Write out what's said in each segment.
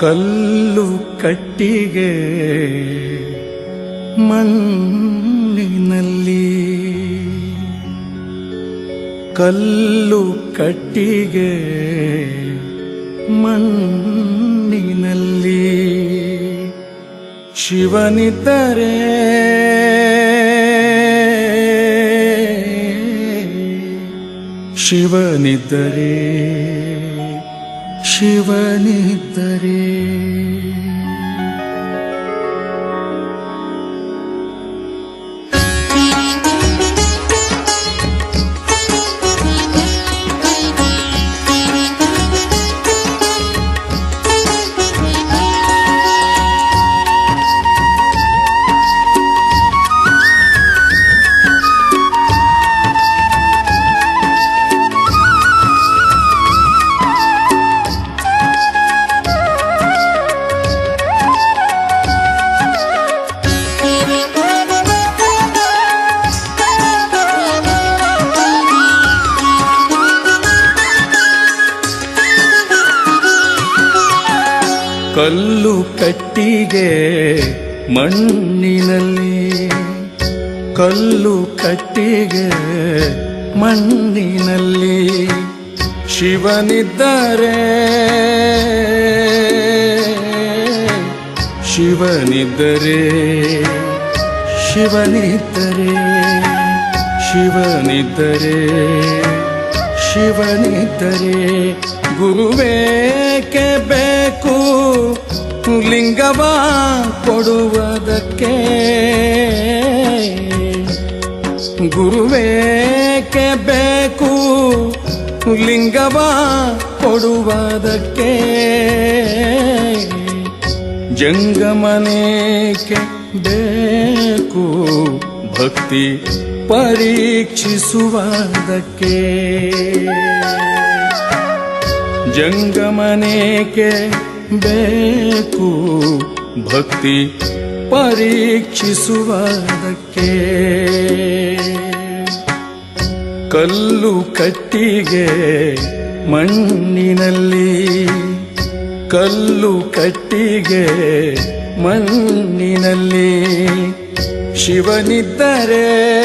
ಕಲ್ಲು ಕಟ್ಟಿಗೆ ಮಣ್ಣಿನಲ್ಲಿ. ಕಲ್ಲು ಕಟ್ಟಿಗೆ ಮಣ್ಣಿನಲ್ಲಿ. ಶಿವನಿದ್ದರೆ ಶಿವನಿದ್ದರೆ शिवनिदरे। ಕಲ್ಲು ಕಟ್ಟಿಗೆ ಮಣ್ಣಿನಲ್ಲಿ. ಕಲ್ಲು ಕಟ್ಟಿಗೆ ಮಣ್ಣಿನಲ್ಲಿ. ಶಿವನಿದ್ದರೆ. ಶಿವನಿದ್ದರೆ. ಶಿವನಿದ್ದರೆ. ಶಿವನಿದ್ದರೆ. ಶಿವನಿದ್ದರೆ. ಗುರುವೇಕೆ ಬೇಕು? ಲಿಂಗವ ಕೊಡುವುದಕ್ಕೆ? ಗುರುವೇಕೆ ಬೇಕು ಲಿಂಗವ ಕೊಡುವುದಕ್ಕೆ? ಜಂಗಮನೇಕೆ ಬೇಕು? ಭಕ್ತಿ ಪರೀಕ್ಷಿಸುವುದಕ್ಕೆ? ಜಂಗಮನೇಕೆ ಬೇಕು. ಭಕ್ತಿ ಪರೀಕ್ಷಿಸುವುದಕ್ಕೆ. ಕಲ್ಲು ಕಟ್ಟಿಗೆ ಮಣ್ಣಿನಲ್ಲಿ. ಕಲ್ಲು ಕಟ್ಟಿಗೆ ಮಣ್ಣಿನಲ್ಲಿ. ಶಿವನಿದ್ದರೆ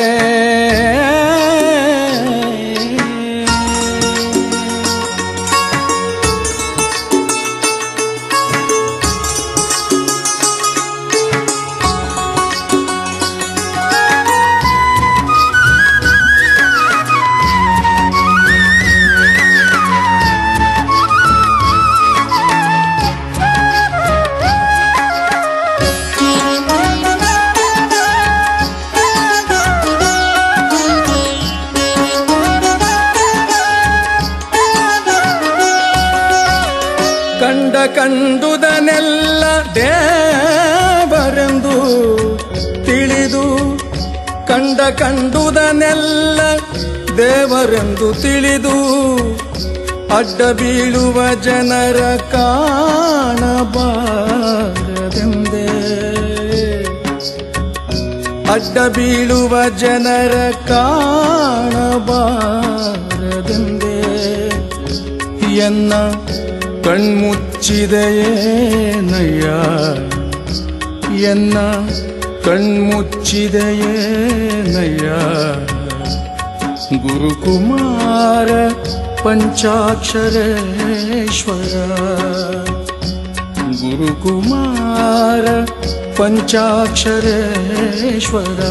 ಕಂಡುದನೆಲ್ಲ ದೇವರೆಂದು ತಿಳಿದು ಕಂಡ ಕಂಡುದನೆಲ್ಲ ದೇವರೆಂದು ತಿಳಿದು ಅಡ್ಡ ಬೀಳುವ ಜನರ ಕಾಣಬಾರದೆಂದೇ ಅಡ್ಡ ಬೀಳುವ ಜನರ ಕಾಣಬಾರದೆಂದೇ ಎನ್ನ ಕಣ್ಮುಚ್ಚಿದೆಯೇನಯ್ಯ ಎನ್ನ ಕಣ್ಮುಚ್ಚಿದೆಯೇನಯ್ಯ ಗುರುಕುಮಾರ ಪಂಚಾಕ್ಷರೇಶ್ವರ. ಗುರುಕುಮಾರ ಪಂಚಾಕ್ಷರೇಶ್ವರ.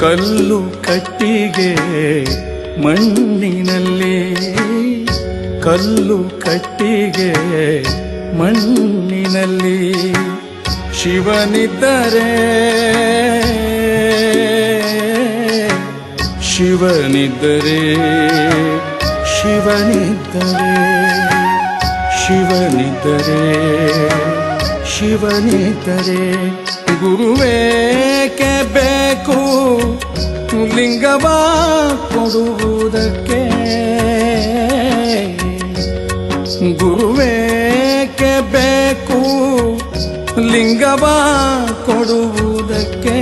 ಕಲ್ಲು ಕಟ್ಟಿಗೆ ಮಣ್ಣಿನಲ್ಲಿ ಕಲ್ಲು ಕಟ್ಟಿಗೆ ಮಣ್ಣಿನಲ್ಲಿ ಶಿವನಿದ್ದರೆ ಶಿವನಿದ್ದರೆ ಶಿವನಿದ್ದರೆ ಶಿವನಿದ್ದರೆ ಶಿವನಿದ್ದರೆ ಗುರುವೇಕೆ ಬೇಕು? ಲಿಂಗವ ಕೊಡುವುದಕ್ಕೆ? ಗುರುವೇಕೆ ಬೇಕು ಲಿಂಗವ ಕೊಡುವುದಕ್ಕೆ?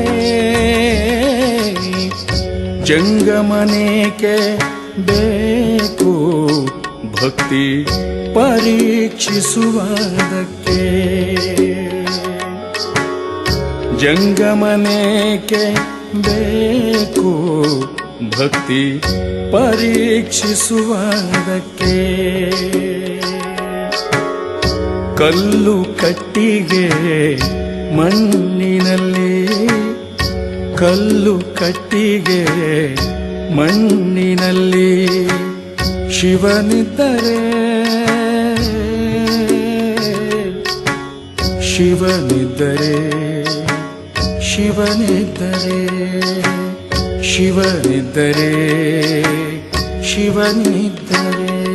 ಜಂಗಮನೇಕೆ ಬೇಕು ಭಕ್ತಿ ಪರೀಕ್ಷಿಸುವುದಕ್ಕೆ? ಜಂಗಮನೇಕೆ ಬೇಕು. ಭಕ್ತಿ ಪರೀಕ್ಷಿಸುವುದಕ್ಕೆ. ಕಲ್ಲು ಕಟ್ಟಿಗೆ ಮಣ್ಣಿನಲ್ಲಿ. ಕಲ್ಲು ಕಟ್ಟಿಗೆ ಮಣ್ಣಿನಲ್ಲಿ ಶಿವನಿದ್ದರೆ. ಶಿವನಿದ್ದರೆ. ಶಿವನಿದ್ದರೆ ಶಿವನಿದ್ದರೆ ಶಿವನಿದ್ದರೆ.